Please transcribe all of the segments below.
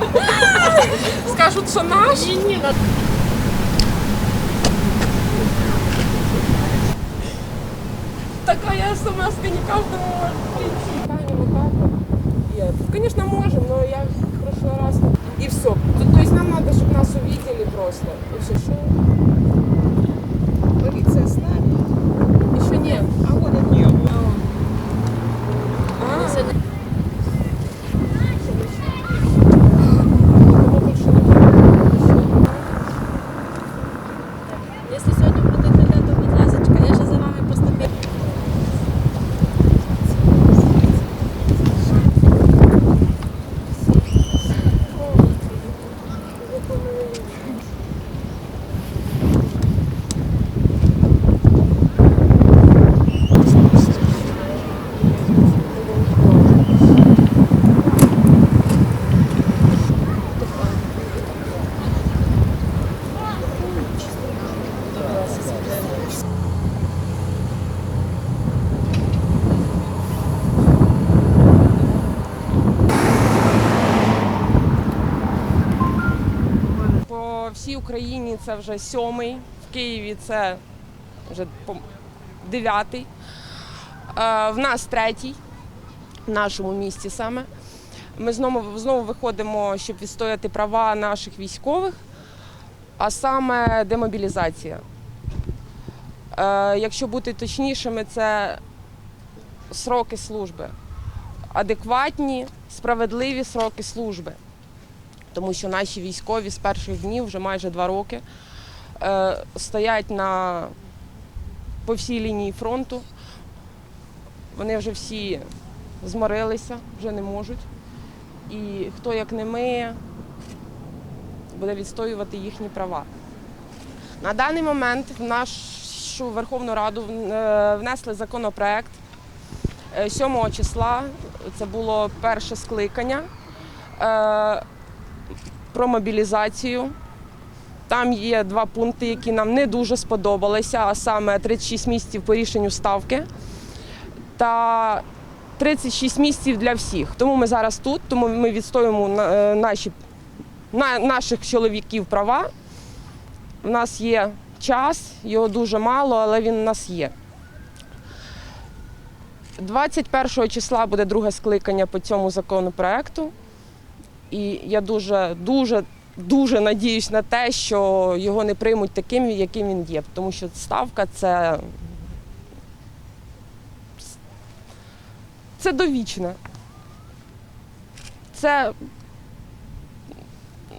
скажеш. Скажуть, що наші. Ні, ні. Такая смс не каждому может прийти. Таня, мы как? Я, Конечно, можем, но я в прошлый раз... И все. То, то есть нам надо, чтобы нас увидели просто. И все, что? Полиция с нами. Еще нет. А вот всій Україні це вже сьомий, в Києві це вже дев'ятий. Е, В нас третій, в нашому місті саме. Ми знову, знову виходимо, щоб відстояти права наших військових, а саме демобілізація. Е, Якщо бути точнішими, це сроки служби. Адекватні, справедливі сроки служби тому що наші військові з перших днів, вже майже два роки, е, стоять на, по всій лінії фронту. Вони вже всі зморилися, вже не можуть. І хто, як не ми, буде відстоювати їхні права. На даний момент в нашу Верховну Раду е, внесли законопроект е, 7 числа. Це було перше скликання. Про мобілізацію. Там є два пункти, які нам не дуже сподобалися, а саме 36 місяців по рішенню ставки та 36 місяців для всіх. Тому ми зараз тут, тому ми відстоюємо е, наші, на, наших чоловіків права. У нас є час, його дуже мало, але він у нас є. 21 числа буде друге скликання по цьому законопроекту. І я дуже, дуже, дуже надіюсь на те, що його не приймуть таким, яким він є. Тому що ставка це. Це довічне. Це.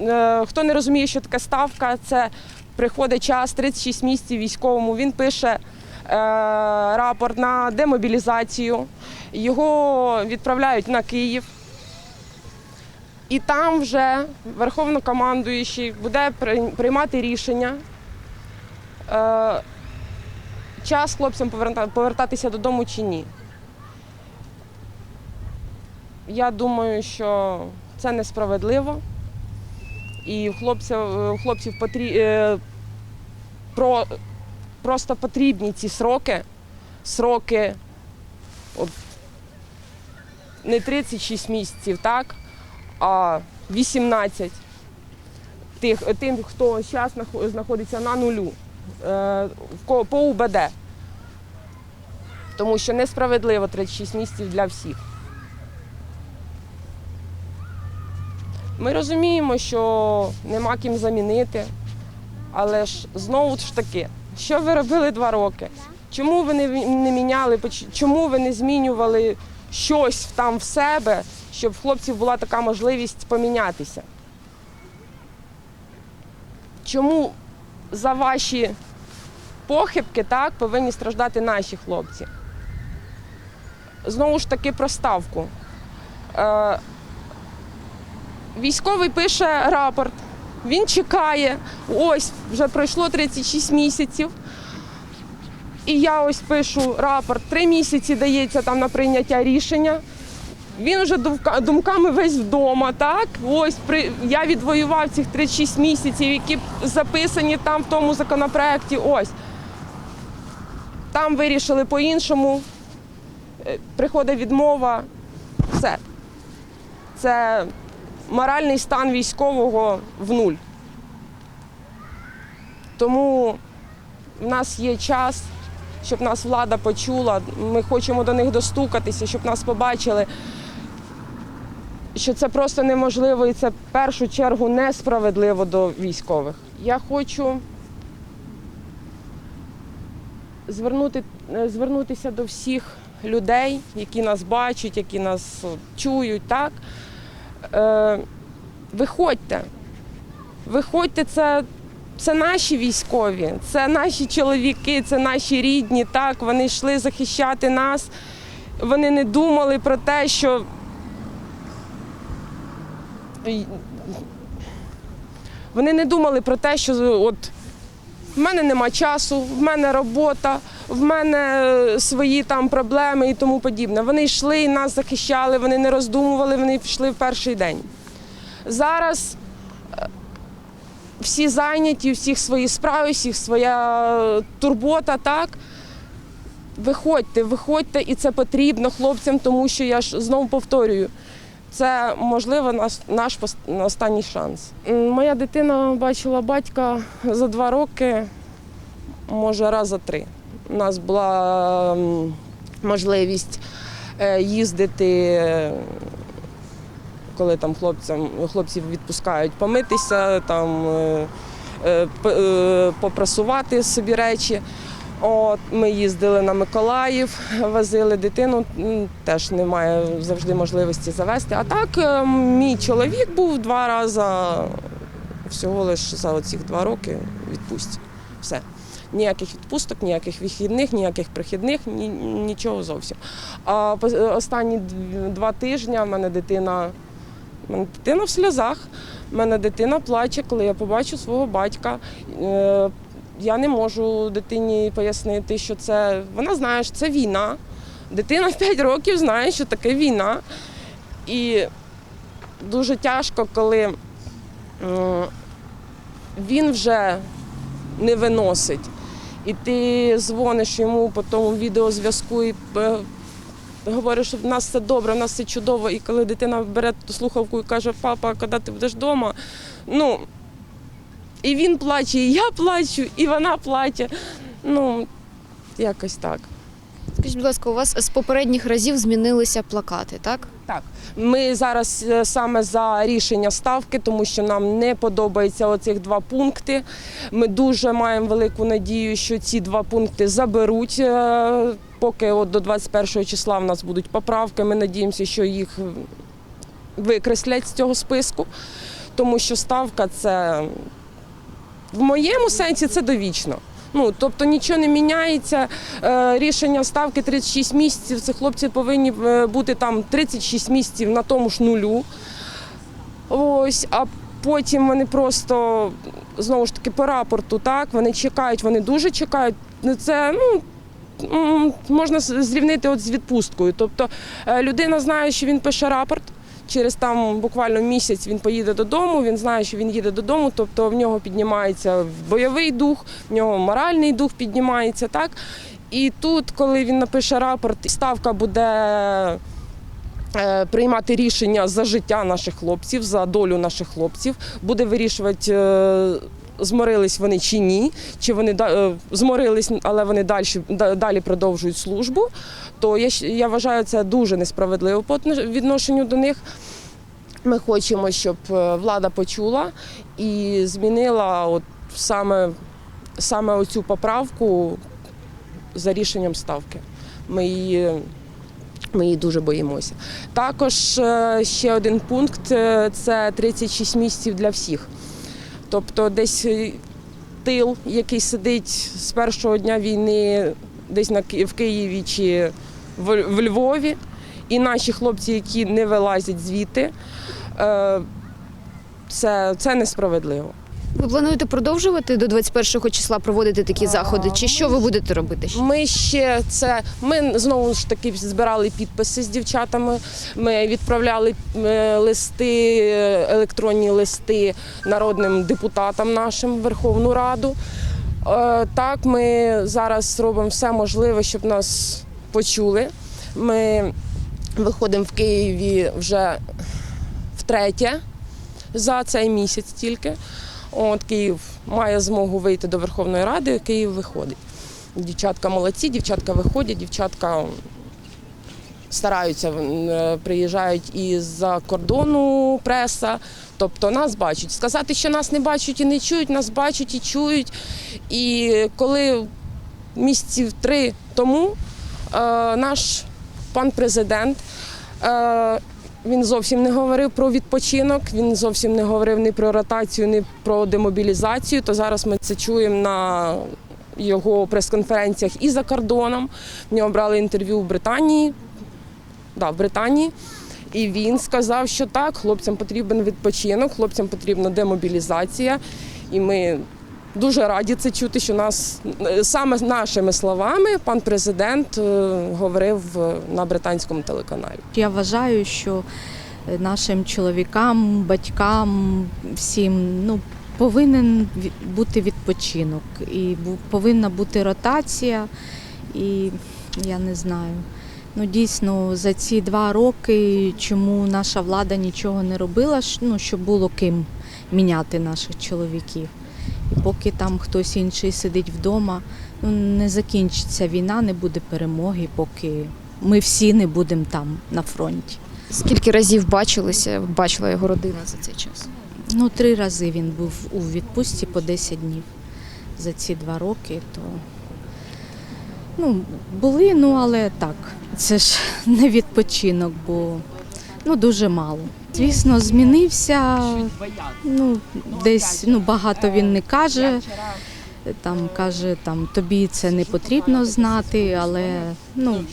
е, Хто не розуміє, що таке ставка, це приходить час 36 місяців військовому. Він пише е, рапорт на демобілізацію, його відправляють на Київ. І там вже верховнокомандуючий буде приймати рішення. Е, час хлопцям повертатися додому чи ні. Я думаю, що це несправедливо. І хлопців, хлопців потрі... е, про... просто потрібні ці сроки. Сроки не 36 місяців, так? А 18 тих, тим, хто зараз знаходиться на нулю е, по УБД. Тому що несправедливо 36 місяців для всіх. Ми розуміємо, що нема ким замінити, але ж знову ж таки, що ви робили два роки? Чому ви не міняли, чому ви не змінювали щось там в себе, щоб в хлопців була така можливість помінятися? Чому за ваші похибки так, повинні страждати наші хлопці? Знову ж таки про ставку. Е, військовий пише рапорт, він чекає, ось вже пройшло 36 місяців. І я ось пишу рапорт, три місяці дається там на прийняття рішення. Він вже думками весь вдома, так? Ось при я відвоював цих 36 місяців, які записані там в тому законопроекті. Ось. Там вирішили по-іншому. Е, Приходить відмова. Все. Це моральний стан військового в нуль. Тому в нас є час, щоб нас влада почула. Ми хочемо до них достукатися, щоб нас побачили, що це просто неможливо і це в першу чергу несправедливо до військових. Я хочу звернути, е, звернутися до всіх людей, які нас бачать, які нас чують. Так? Е, виходьте. Виходьте, це, це наші військові, це наші чоловіки, це наші рідні. Так, вони йшли захищати нас. Вони не думали про те, що вони не думали про те, що от в мене нема часу, в мене робота, в мене е, свої там проблеми і тому подібне. Вони йшли і нас захищали, вони не роздумували, вони пішли в перший день. Зараз е, всі зайняті, у всіх свої справи, всіх своя е, турбота, так. Виходьте, виходьте, і це потрібно хлопцям, тому що я ж знову повторюю, це можливо наш, наш останній шанс. Моя дитина бачила батька за два роки, може раз за три. У нас була можливість е, їздити, коли там хлопцям, хлопців відпускають помитися, там, е, е, попрасувати собі речі. От, ми їздили на Миколаїв, возили дитину, теж немає завжди можливості завести. А так, е, мій чоловік був два рази всього лише за оці два роки відпустці. Все. Ніяких відпусток, ніяких вихідних, ніяких прихідних, ні, нічого зовсім. А останні два тижні в мене дитина, в мене дитина в сльозах. У мене дитина плаче, коли я побачу свого батька. Я не можу дитині пояснити, що це. Вона знає, що це війна. Дитина в 5 років знає, що таке війна. І дуже тяжко, коли він вже не виносить. І ти дзвониш йому по тому відеозв'язку і е, говориш, що в нас все добре, в нас все чудово. І коли дитина бере слухавку і каже, папа, коли ти будеш вдома, ну і він плаче, і я плачу, і вона плаче. Ну, якось так. Скажіть, будь ласка, у вас з попередніх разів змінилися плакати, так? Так, ми зараз е, саме за рішення ставки, тому що нам не подобаються оцих два пункти. Ми дуже маємо велику надію, що ці два пункти заберуть. е, Поки от до 21 числа в нас будуть поправки. Ми надіємося, що їх викреслять з цього списку, тому що ставка це в моєму сенсі це довічно. Ну, тобто нічого не міняється. Е, рішення ставки 36 місяців. Це хлопці повинні е, бути там 36 місяців на тому ж нулю. Ось, а потім вони просто знову ж таки по рапорту, так, вони чекають, вони дуже чекають. Ну, Це ну. Можна зрівнити от з відпусткою. Тобто е, людина знає, що він пише рапорт. Через там буквально місяць він поїде додому. Він знає, що він їде додому. Тобто в нього піднімається бойовий дух, в нього моральний дух піднімається. Так і тут, коли він напише рапорт, ставка буде е, приймати рішення за життя наших хлопців, за долю наших хлопців, буде вирішувати. Зморились вони чи ні, чи вони е, зморились, але вони далі, далі продовжують службу, то я, я вважаю це дуже несправедливо по відношенню до них. Ми хочемо, щоб е, влада почула і змінила от саме, саме оцю поправку за рішенням ставки. Ми її, ми її дуже боїмося. Також е, ще один пункт це 36 місяців для всіх. Тобто десь е, тил, який сидить з першого дня війни, десь на в Києві чи в, в Львові, і наші хлопці, які не вилазять звідти, е, це, це несправедливо. Ви плануєте продовжувати до 21 числа проводити такі заходи? Чи що ви будете робити? Ми ще це. Ми знову ж таки збирали підписи з дівчатами. Ми відправляли е, листи, е, електронні листи народним депутатам нашим в Верховну Раду. Е, Так, ми зараз робимо все можливе, щоб нас почули. Ми виходимо в Києві вже втретє. за цей місяць тільки. От Київ має змогу вийти до Верховної Ради, Київ виходить. Дівчатка молодці, дівчатка виходять, дівчатка стараються, е, приїжджають із-за кордону преса. Тобто нас бачать. Сказати, що нас не бачать і не чують, нас бачать і чують. І коли місяців три тому е, наш пан президент. Е, він зовсім не говорив про відпочинок, він зовсім не говорив ні про ротацію, ні про демобілізацію. То зараз ми це чуємо на його прес-конференціях і за кордоном. В нього брали інтерв'ю в Британії. Да, в Британії. І він сказав, що так, хлопцям потрібен відпочинок, хлопцям потрібна демобілізація. І ми дуже раді це чути, що нас е, саме нашими словами пан президент е, говорив е, на британському телеканалі. Я вважаю, що нашим чоловікам, батькам, всім ну, повинен бути відпочинок. І повинна бути ротація. І я не знаю. Ну, дійсно, за ці два роки, чому наша влада нічого не робила, ну, щоб було ким міняти наших чоловіків. Поки там хтось інший сидить вдома, ну, не закінчиться війна, не буде перемоги, поки ми всі не будемо там на фронті. Скільки разів бачилися, бачила його родина за цей час? Ну, три рази він був у відпустці по 10 днів за ці два роки. То ну, були, ну але так, це ж не відпочинок, бо ну, дуже мало. Звісно, змінився. Ну, десь ну, багато він не каже. Там каже, там тобі це не потрібно знати, але ну,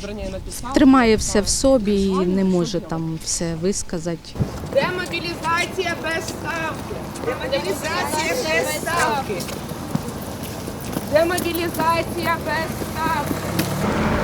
тримає все в собі і не може там все висказати. Демобілізація без ставки. Демобілізація без ставки. Демобілізація без ставки.